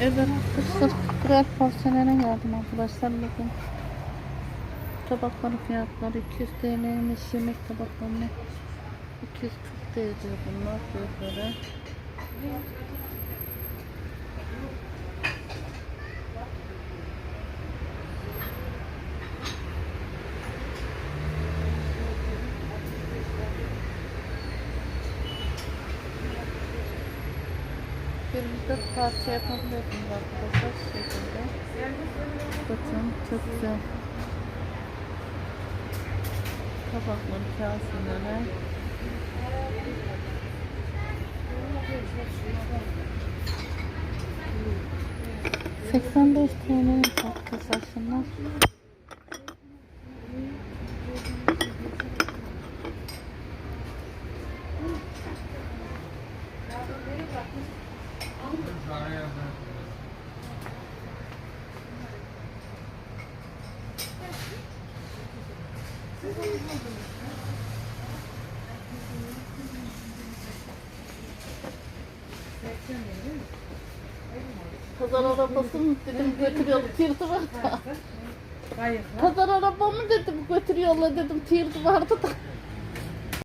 Evet, kışlık birer porselene geldim arkadaşlar bakın. Tabakların fiyatları 200 TL'ymiş, yemek tabaklarına 240 TL bunlar fiyatları. Bir de parça yapabilirsiniz arkadaşlar şu şekilde. Bakın çok güzel. Tabakları, kaseleri. Seksen beş TL'ymiş arkadaşlar şunlar. Pazar arabası mı dedim götürüyorlar tirdi vardı. Pazar araba mı dedim götürüyorlar dedim tirdi vardı da.